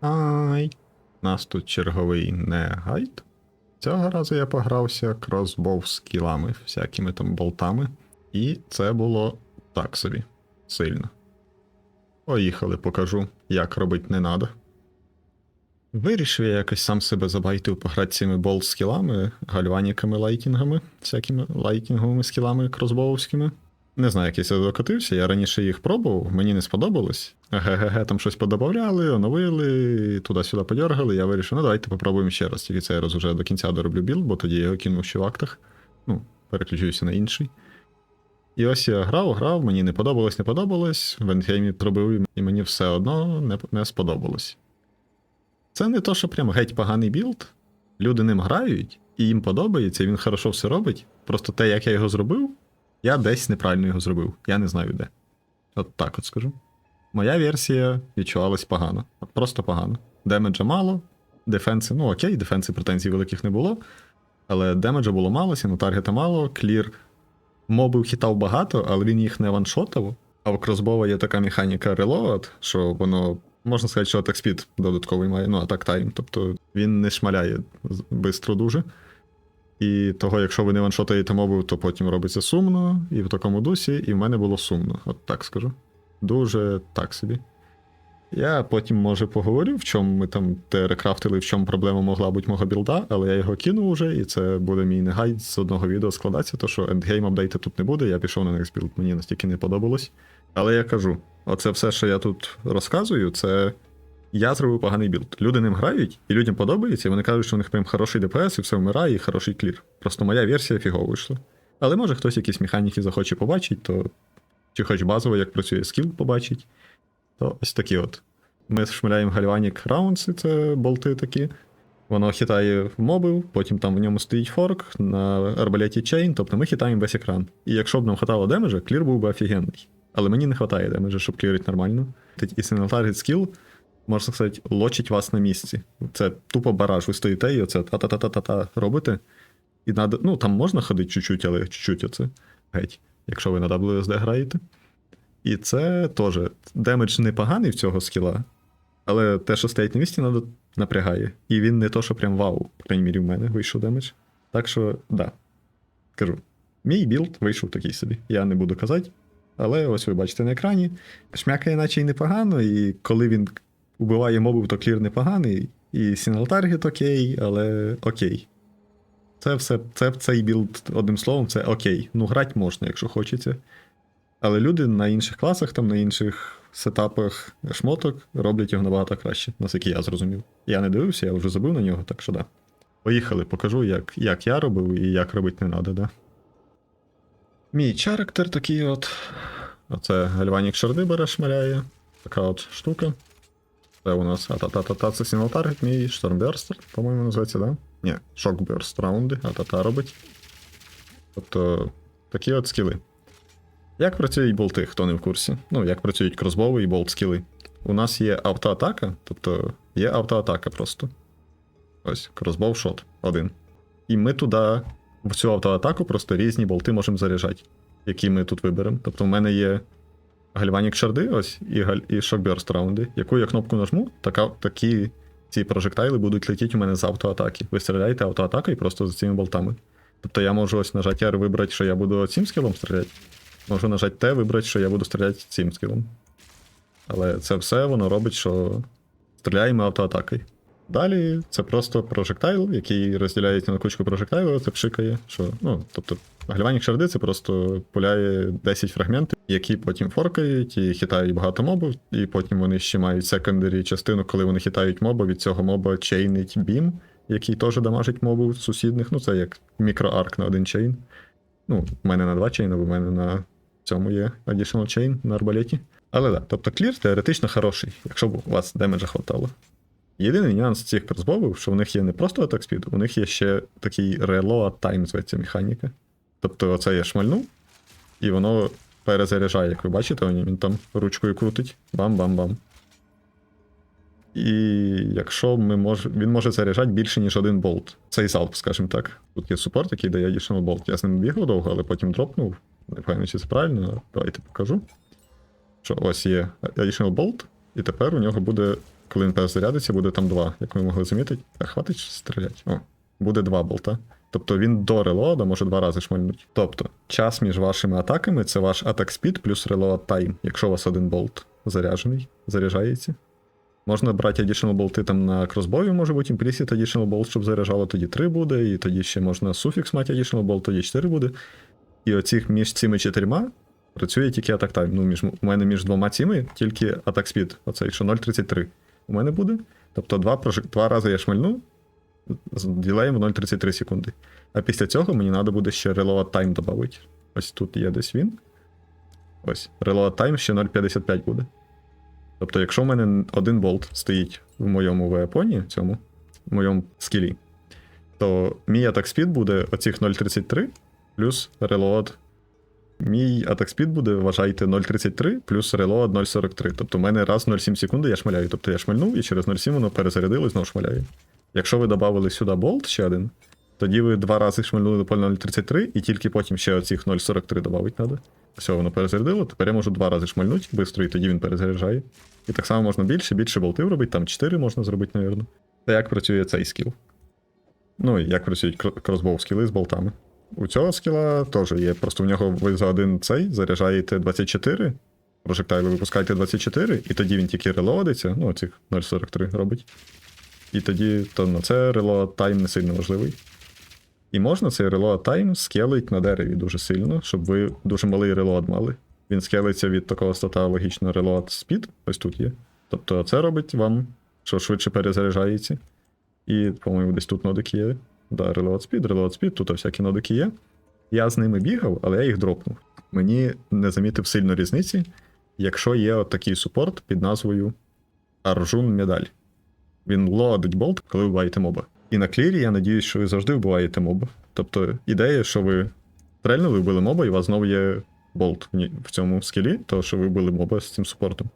Ай. Нас тут черговий не гайд. Цього разу я погрався кросбов з кілами, всякими там болтами. І це було так собі. Сильно. Поїхали, покажу, як робить не надо. Вирішив я якось сам себе забайтив пограти цими болт скілами, гальваніками, лайтінгами, всякими лайтінговими скілами кросбовськими. Не знаю, як я докотився, я раніше їх пробував, мені не сподобалось. ГГГ там щось подобавляли, оновили, туди-сюди подергали. Я вирішив, ну давайте попробуємо ще раз. Тільки цей раз уже до кінця дороблю білд, бо тоді я його кинув ще в актах. Ну, переключився на інший. І ось я грав, грав, мені не подобалось, не подобалось. В ендгеймі пробив, і мені все одно не, не сподобалось. Це не то, що прям геть поганий білд. Люди ним грають, і їм подобається, і він хорошо все робить. Просто те, як я його зробив, я десь неправильно його зробив. Я не знаю де. От так от скажу. Моя версія відчувалась погано. От просто погано. Демеджа мало, дефенси, ну окей, дефенси претензій великих не було. Але демеджа було мало, сінотаргета мало, клір мобів хітав багато, але він їх не ваншотав. А в кросбова є така механіка reload, що воно, можна сказати, що атак спід додатковий має, ну атак тайм. Тобто він не шмаляє швидко дуже. І того, якщо ви не ваншотаєте мобів, то потім робиться сумно, і в такому дусі, і в мене було сумно, от так скажу. Дуже так собі. Я потім, може, поговорю, в чому ми там те рекрафтили, в чому проблема могла бути мого білда, але я його кинув уже, і це буде мій негайд з одного відео складатися, то що ендгейм апдейта тут не буде, я пішов на next build, мені настільки не подобалось. Але я кажу: оце все, що я тут розказую, це я зробив поганий білд. Люди ним грають, і людям подобається, і вони кажуть, що у них прям хороший ДПС, і все вмирає, і хороший клір. Просто моя версія фігово вийшла. Але може хтось якісь механіки захоче побачити, то чи хоч базово, як працює скіл, побачить. То ось такі от. Ми шмаляємо гальванік раунси, це болти такі. Воно хитає мобів, потім там в ньому стоїть форк на арбалеті чейн, тобто ми хитаємо весь екран. І якщо б нам хватало демеджа, клір був би офігенний. Але мені не вистачає демеджа, щоб клірити нормально. І target skill, можна сказати, лочить вас на місці. Це тупо бараж. Ви стоїте і оце та-та-та-та-та-та робите. І надо, ну там можна ходити чуть-чуть, але чуть-чуть оце геть, якщо ви на WSD граєте. І це теж демедж непоганий в цього скіла, але те, що стоять на місці, надо напрягає. І він не то, що прям вау, по крайній мірі, в мене вийшов демедж. Так що, да. Кажу, мій білд вийшов такий собі. Я не буду казати. Але ось ви бачите на екрані. Шмякає, наче й непогано, і коли він убиває мобів, то клір непоганий. І сінгл таргет окей, але окей. Це все, це цей білд, одним словом, це окей. Ну, грати можна, якщо хочеться. Але люди на інших класах, там на інших сетапах шмоток роблять його набагато краще, наскільки я зрозумів. Я не дивився, я вже забив на нього, так що да. Поїхали, покажу, як, як я робив і як робити не треба, да. Мій чарактер такий от. Оце гальванік шарди бере шмаляє. Така от штука. Це у нас ата-та-та-та, це сінгл таргет, мій штормберстер, по-моєму, називається, да? Ні, шокберст раунди, ата-та робить. Тобто, такі от скіли. Як працюють болти, хто не в курсі? Ну, як працюють кросбови і болт скіли. У нас є автоатака, тобто є автоатака просто. Ось, кросбов шот один. І ми туди, в цю автоатаку, просто різні болти можемо заряджати, які ми тут виберемо. Тобто, в мене є гальванік шарди, ось, і, галь... і шокберст раунди. Яку я кнопку нажму, така, такі ці прожектайли будуть летіти у мене з автоатаки. Ви стріляєте автоатакою просто за цими болтами. Тобто я можу ось нажати R вибрати, що я буду цим скілом стріляти. Можу нажати Т, вибрати, що я буду стріляти цим скілом. Але це все воно робить, що стріляємо автоатакою. Далі це просто прожектайл, який розділяється на кучку прожектайлів, це пшикає. Що, ну, тобто, гальванік шарди це просто пуляє 10 фрагментів, які потім форкають і хитають багато мобів, і потім вони ще мають секондарі частину, коли вони хитають моба, від цього моба чейнить бім, який теж дамажить мобів сусідних. Ну, це як мікроарк на один чейн. Ну, в мене на два чейни, в мене на цьому є additional chain на арбалеті. Але так, да, тобто клір теоретично хороший, якщо б у вас демеджа хватало. Єдиний нюанс цих кросбовів, що в них є не просто атак спід, у них є ще такий reload time, зветься механіка. Тобто оце я шмальнув, і воно перезаряджає, як ви бачите, він там ручкою крутить. Бам-бам-бам. І якщо ми мож... він може заряджати більше, ніж один болт. Цей залп, скажімо так. Тут є супорт, який дає additional болт. Я з ним бігав довго, але потім дропнув. Не пам'ятаю, чи це правильно, давайте покажу. Що ось є additional bolt, і тепер у нього буде коли він перезарядиться, буде там два, як ви могли замітити. А хватить стріляти? О, буде два болта. Тобто він до релоада може два рази шмальнути. Тобто, час між вашими атаками це ваш атак спід плюс релоад тайм, якщо у вас один болт заряджений, заряджається. Можна брати additional болти там на кросбою, може бути, імплісіт additional болт, щоб заряджало, тоді 3 буде, і тоді ще можна суфікс мати additional болт, тоді 4 буде. І оцих між цими чотирма працює тільки атак тайм. Ну, між, у мене між двома цими тільки атак спід, оцей, що 0.33 у мене буде. Тобто два, два рази я шмальну з ділеєм в 0.33 секунди. А після цього мені треба буде ще reload time додати. Ось тут є десь він. Ось. Reload time ще 0.55 буде. Тобто, якщо в мене один болт стоїть в моєму веапоні, цьому, в моєму скілі, то мій атак спід буде оцих 0.33 плюс reload. Мій атак спід буде, вважайте, 0.33 плюс reload 0.43. Тобто в мене раз 0.7 секунди я шмаляю. Тобто я шмальнув і через 0.7 воно перезарядило і знову шмаляю. Якщо ви додали сюди болт ще один, тоді ви два рази шмальнули до поля 0.33 і тільки потім ще оцих 0.43 додати треба. Все, воно перезарядило, тепер я можу два рази шмальнути швидко, і тоді він перезаряджає. І так само можна більше, більше болтів робити, там 4 можна зробити, напевно. Та як працює цей скіл? Ну і як працюють кро- кросбоу скіли з болтами. У цього скіла теж є. Просто в нього ви за один цей заряджаєте 24, прожектайли випускаєте 24, і тоді він тільки релоадиться, ну, цих 0.43 робить. І тоді то на це reload тайм не сильно важливий. І можна цей reload тайм скелить на дереві дуже сильно, щоб ви дуже малий reload мали. Він скелиться від такого стата логічно reload speed, ось тут є. Тобто це робить вам, що швидше перезаряджається. І, по-моєму, десь тут нодики є. Да, reload speed, reload speed, тут всякі нодики є. Я з ними бігав, але я їх дропнув. Мені не замітив сильно різниці, якщо є от такий супорт під назвою Arjun Медаль. Він лоадить болт, коли вбиваєте моба. І на клірі я надіюсь, що ви завжди вбиваєте моба. Тобто ідея, що ви стрельнули, вбили моба, і у вас знову є болт в цьому скілі, то що ви вбили моба з цим супортом.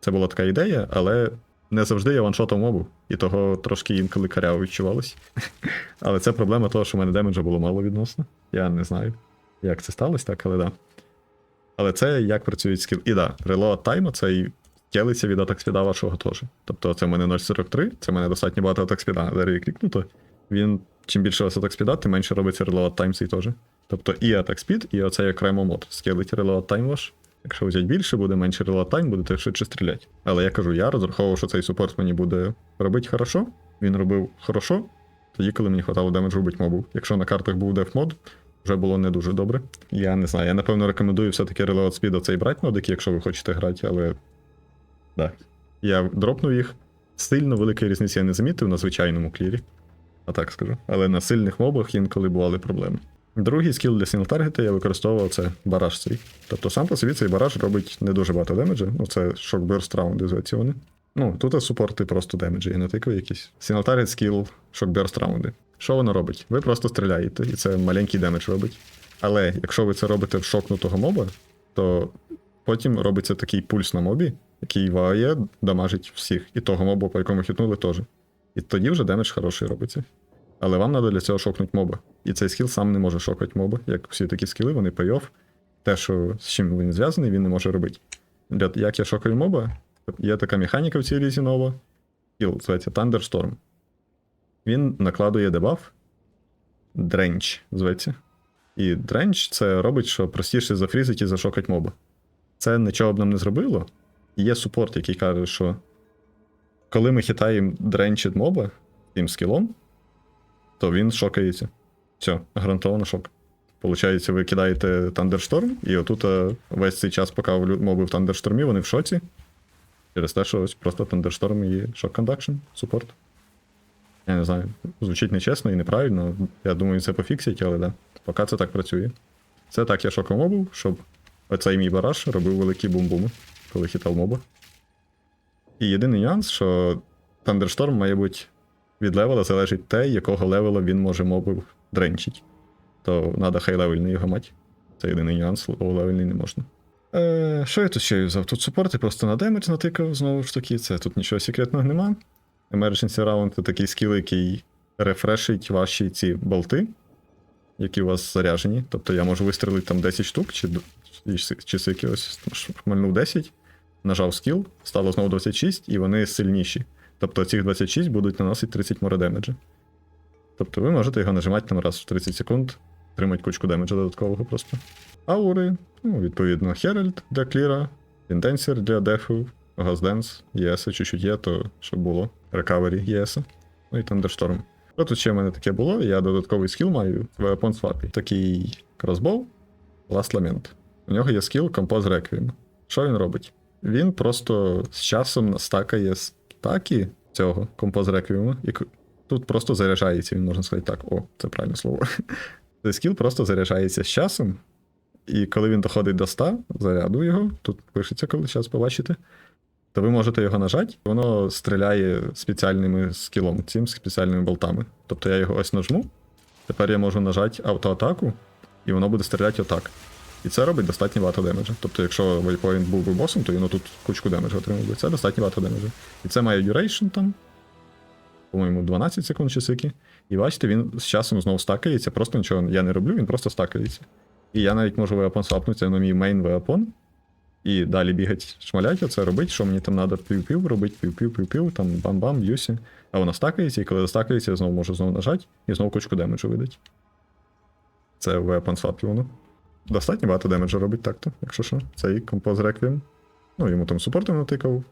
Це була така ідея, але не завжди я ваншотав мобу, і того трошки інколи каряво відчувалось. Але це проблема того, що в мене демеджа було мало відносно. Я не знаю, як це сталося, так, але да. Але це як працюють скіл. І да, reload time це і ділиться від атак спіда вашого теж. Тобто це в мене 0.43, це в мене достатньо багато атак спіда. Дереві клікнуто. Він, чим більше у вас атак спіда, тим менше робиться reload time цей теж. Тобто і атак спід, і оцей окремо мод. Скелить reload time ваш. Якщо взяти більше, буде менше time, будете швидше стріляти. Але я кажу, я розраховував, що цей супорт мені буде робити хорошо. Він робив хорошо, тоді, коли мені хватало демеджу вбити мобу. Якщо на картах був деф мод, вже було не дуже добре. Я не знаю. Я напевно рекомендую все-таки Reload Speed оцей брати нодик, якщо ви хочете грати, але. Да. Я дропнув їх. Сильно великої різниці я не замітив на звичайному клірі. А так скажу. Але на сильних мобах інколи бували проблеми. Другий скіл для сінглтаргета я використовував це бараж свій. Тобто сам по собі цей бараж робить не дуже багато демеджа. Ну, це шокберст раунди зветься вони. Ну, тут супорти просто демеджі, я не якісь. Сінглтаргет скіл шокберст раунди. Що воно робить? Ви просто стріляєте, і це маленький демедж робить. Але якщо ви це робите в шокнутого моба, то потім робиться такий пульс на мобі, який в АЕ дамажить всіх. І того моба, по якому хітнули, теж. І тоді вже демедж хороший робиться. Але вам треба для цього шокнути моба. І цей скіл сам не може шокати моба. Як всі такі скіли, вони пейоф. Те, що з чим він зв'язаний, він не може робити. Як я шокаю моба, є така механіка в цій лізі нова. Скіл зветься Thunderstorm. Він накладує дебаф. Дренч зветься. І дренч це робить, що простіше зафрізить і зашокать моба. Це нічого б нам не зробило. Є супорт, який каже, що коли ми хитаємо дренчит моба тим скілом, то він шокається. Все, гарантовано шок. Получається, ви кидаєте Thunderstorm, і отут е, весь цей час, поки моби в Thunderstorm, вони в шоці. Через те, що ось просто Thunderstorm і Shock Conduction, супорт. Я не знаю, звучить нечесно і неправильно. Я думаю, це пофіксять, але да. Поки це так працює. Це так я шокав мобу, щоб оцей мій бараж робив великі бум-буми, коли хитав моба. І єдиний нюанс, що Thunderstorm має бути від левела залежить те, якого левела він може мобів дренчить. То треба хай-левельний його мати. Це єдиний нюанс, лоу-левельний не можна. Е, що я тут ще взяв? Тут супорти просто на демедж натикав знову ж таки. Це тут нічого секретного нема. Emergency Round це такий скіл, який рефрешить ваші ці болти, які у вас заряжені. Тобто я можу вистрілити там 10 штук, чи, чи, чи ось шмальнув 10. нажав скіл, стало знову 26, і вони сильніші. Тобто цих 26 будуть наносити 30 море демеджа. Тобто ви можете його нажимати там раз в 30 секунд, отримати кучку демеджа додаткового просто. Аури, ну, відповідно, Херальд для кліра, Інтенсір для дефу, Газденс, ЄС чуть-чуть є, то щоб було. Рекавері ЄС. Ну і Тандершторм. Тут ще в мене таке було? Я додатковий скіл маю в Weapon Swap. Такий кросбоу, Last Lament. У нього є скіл Compose Requiem. Що він робить? Він просто з часом настакає стаки цього Requiem, і тут просто заряджається, він можна сказати так. О, це правильне слово. Цей скіл просто заряджається з часом, і коли він доходить до 100 заряду його, тут пишеться, коли зараз побачите, то ви можете його нажати, воно стріляє спеціальними скілом, цим спеціальними болтами. Тобто я його ось нажму, тепер я можу нажати автоатаку, і воно буде стріляти отак. І це робить достатньо багато демеджа. Тобто, якщо вейпоінт був би босом, то він тут кучку демеджа отримав би. Це достатньо багато демеджа. І це має duration там, по-моєму, 12 секунд чи скільки. І бачите, він з часом знову стакається, просто нічого я не роблю, він просто стакається. І я навіть можу веапон свапнутися на мій мейн веапон. І далі бігати, шмаляти, оце робити, що мені там треба пів-пів робити, пів-пів-пів-пів, там бам-бам, б'юся. А воно стакається, і коли стакається, я знову можу знову нажати і знову кучку демеджу видати. Це Weapon Swap воно. Достатньо багато демеджу робить так-то, якщо що. Це і Compose Ну, йому там супортом натикав.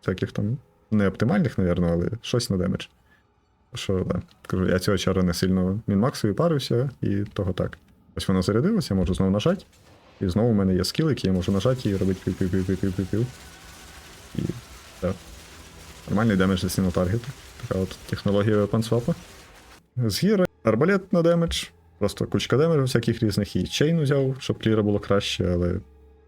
Всяких там не оптимальних, але щось на демедж. Що, да. Кажу, я цього чара не сильно мінмаксую, парився, і того так. Ось воно зарядилося, я можу знову нажати. І знову в мене є скіл, який я можу нажати і робити пів-пів-пів-пів-пів-пів. І так. Нормальний демедж для сильного таргету. Така от технологія weapon swap. З гіри арбалет на демедж. Просто кучка демеджу всяких різних і чейн взяв, щоб кліра було краще, але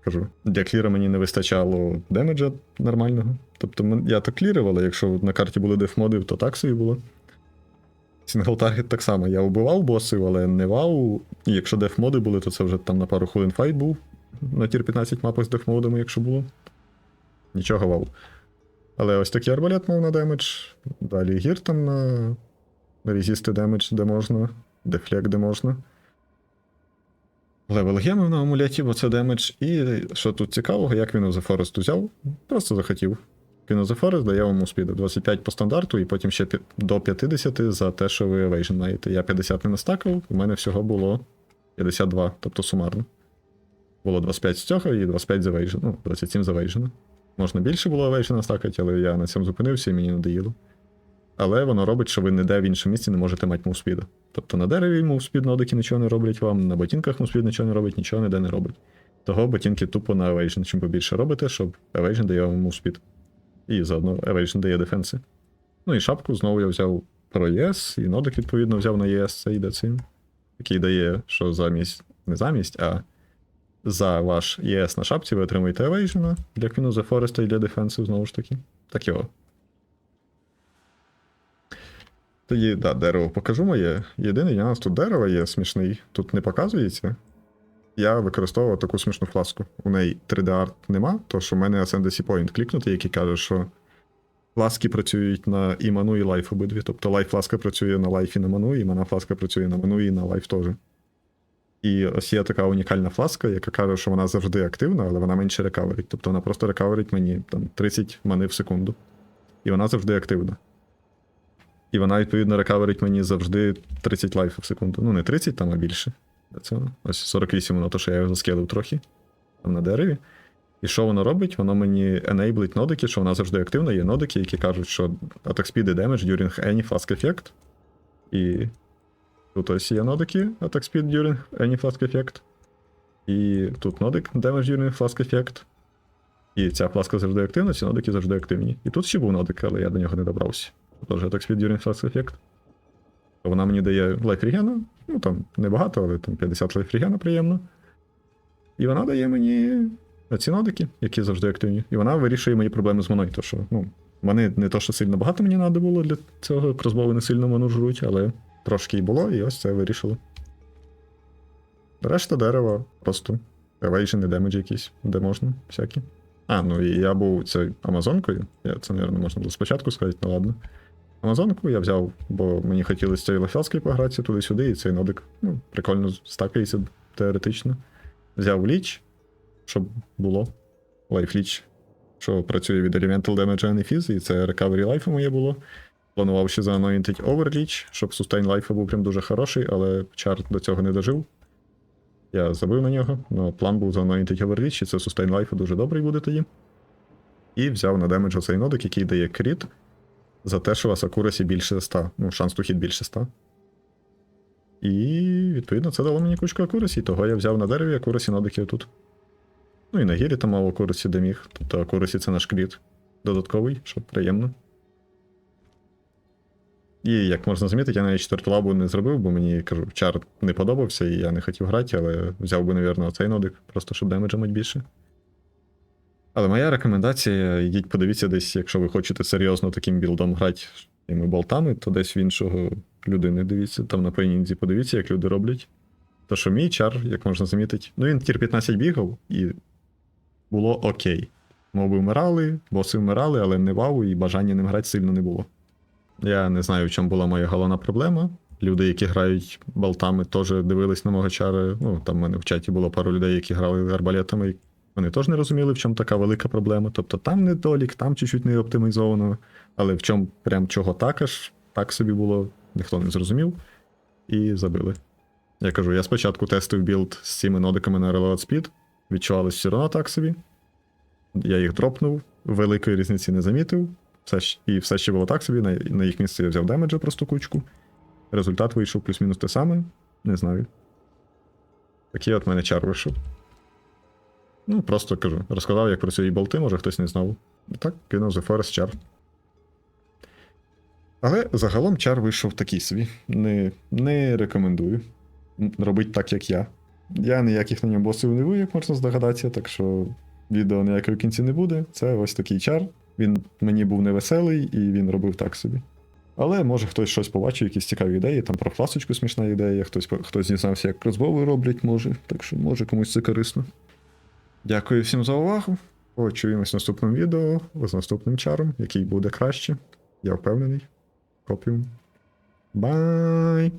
кажу, для кліра мені не вистачало демеджа нормального. Тобто я то клірив, але якщо на карті були дефмоди, то так собі було. Сінгл таргет так само. Я вбивав босів, але не вау. І якщо дефмоди були, то це вже там на пару хвилин файт був. На тір 15 мапах з дефмодами, якщо було. Нічого вау. Але ось такий арбалет мав на демедж. Далі гір там на резісти демедж, де можна, дефлект, де можна. Левел геми на амулеті, бо це демедж. І що тут цікавого, як він у The Forest взяв, просто захотів. Він у The дає йому спіду 25 по стандарту, і потім ще до 50 за те, що ви Evasion маєте. Я 50 не настакав, у мене всього було 52, тобто сумарно. Було 25 з цього і 25 з Evasion, ну, 27 з Evasion. Можна більше було Evasion стакати, але я на цьому зупинився і мені надоїло. Але воно робить, що ви ніде в іншому місці не можете мати мувспіда. Тобто на дереві мувспід нодики нічого не роблять вам, на ботинках мувспід нічого не робить, нічого ніде не робить. Того ботинки тупо на Evasion. Чим побільше робите, щоб Evasion дає вам мувспід. І заодно Evasion дає дефенси. Ну і шапку знову я взяв про ЄС, і нодик, відповідно, взяв на ЄС цей децин, який дає, що замість, не замість, а за ваш ЄС на шапці ви отримуєте Evasion для of the Forest і для дефенсів, знову ж таки. Так його. Тоді, да, дерево покажу моє. Єдиний нюанс тут дерева є смішний, тут не показується. Я використовував таку смішну фласку. У неї 3D-арт нема, то що в мене Ascendancy Point клікнути, який каже, що фласки працюють на і ману, і лайф обидві. Тобто лайф фласка працює на лайф і на ману, і мана фласка працює на ману і на лайф теж. І ось є така унікальна фласка, яка каже, що вона завжди активна, але вона менше рекаверить. Тобто вона просто рекаверить мені там 30 мани в секунду. І вона завжди активна. І вона, відповідно, рекаверить мені завжди 30 лайфів в секунду. Ну, не 30 там, а більше. Це ось 48 воно, то що я його заскелив трохи там на дереві. І що воно робить? Воно мені енаблить нодики, що вона завжди активна. Є нодики, які кажуть, що attack speed і damage during any flask effect. І тут ось є нодики attack speed during any flask effect. І тут нодик damage during flask effect. І ця фласка завжди активна, ці нодики завжди активні. І тут ще був нодик, але я до нього не добрався. Тож attack speed during flask effect. Вона мені дає лайф регена, ну там небагато, але там 50 лайф приємно. І вона дає мені ці нодики, які завжди активні. І вона вирішує мої проблеми з маною. То що, ну, мани не то, що сильно багато мені треба було для цього, кросбови не сильно ману жруть, але трошки і було, і ось це вирішило. Решта дерева просто evasion і демеджі якісь, де можна, всякі. А, ну і я був цією Амазонкою. Я це, мабуть, можна було спочатку сказати, ну ладно. Амазонку я взяв, бо мені хотілося цією лафялською погратися туди-сюди, і цей нодик ну, прикольно стакається теоретично. Взяв ліч, щоб було. Лайфліч. що працює від Elemental Damage and Fizz, і це Recovery Life моє було. Планував ще заанонітить Overreach, щоб Sustain Life був прям дуже хороший, але чар до цього не дожив. Я забив на нього, але план був заанонітить Overreach, і це Sustain Life дуже добрий буде тоді. І взяв на демедж оцей нодик, який дає кріт, за те, що у вас акурасі більше 100. Ну, шанс то хід більше 100. І відповідно це дало мені кучку акурасі, того я взяв на дереві акурасі нодики тут. Ну і на гірі там мав акурасі де міг. Тобто акурасі це наш кріт додатковий, що приємно. І як можна замітити, я навіть четверту лабу не зробив, бо мені кажу, чар не подобався, і я не хотів грати, але взяв би, напевно, оцей нодик, просто щоб демеджа більше. Але моя рекомендація: йдіть подивіться десь, якщо ви хочете серйозно таким білдом грати тими болтами, то десь в іншого людини дивіться, там на пейнінзі подивіться, як люди роблять. То що мій чар, як можна замітити, ну він тір 15 бігав, і було окей. Моби вмирали, боси вмирали, але не вау, і бажання ним грати сильно не було. Я не знаю, в чому була моя головна проблема. Люди, які грають болтами, теж дивились на мого чара. Ну, там в мене в чаті було пару людей, які грали арбалетами, вони теж не розуміли, в чому така велика проблема. Тобто там недолік, там чуть-чуть не оптимізовано, але в чому прям чого так аж, так собі було, ніхто не зрозумів. І забили. Я кажу, я спочатку тестив білд з цими нодиками на Reload Speed, відчувалось все одно так собі. Я їх дропнув, великої різниці не замітив. Все, і все ще було так собі. На, на їх місце я взяв демеджа просто кучку. Результат вийшов плюс-мінус те саме. Не знаю. Такий от мене чар вийшов. Ну, просто кажу, розказав, як працюють болти, може хтось не знав. Так, кинув The Forest чар. Але загалом чар вийшов такий собі. Не, не рекомендую. М, Робить так, як я. Я ніяких на ньому босів не вию, як можна здогадатися, так що відео ніякої в кінці не буде. Це ось такий чар. Він мені був невеселий і він робив так собі. Але може хтось щось побачив, якісь цікаві ідеї, там про фласочку смішна ідея, хтось, хтось дізнався, як кросбови роблять, може. Так що може комусь це корисно. Дякую всім за увагу. Почуємось в наступному відео з наступним чаром, який буде краще. Я впевнений. Копіум. Бай!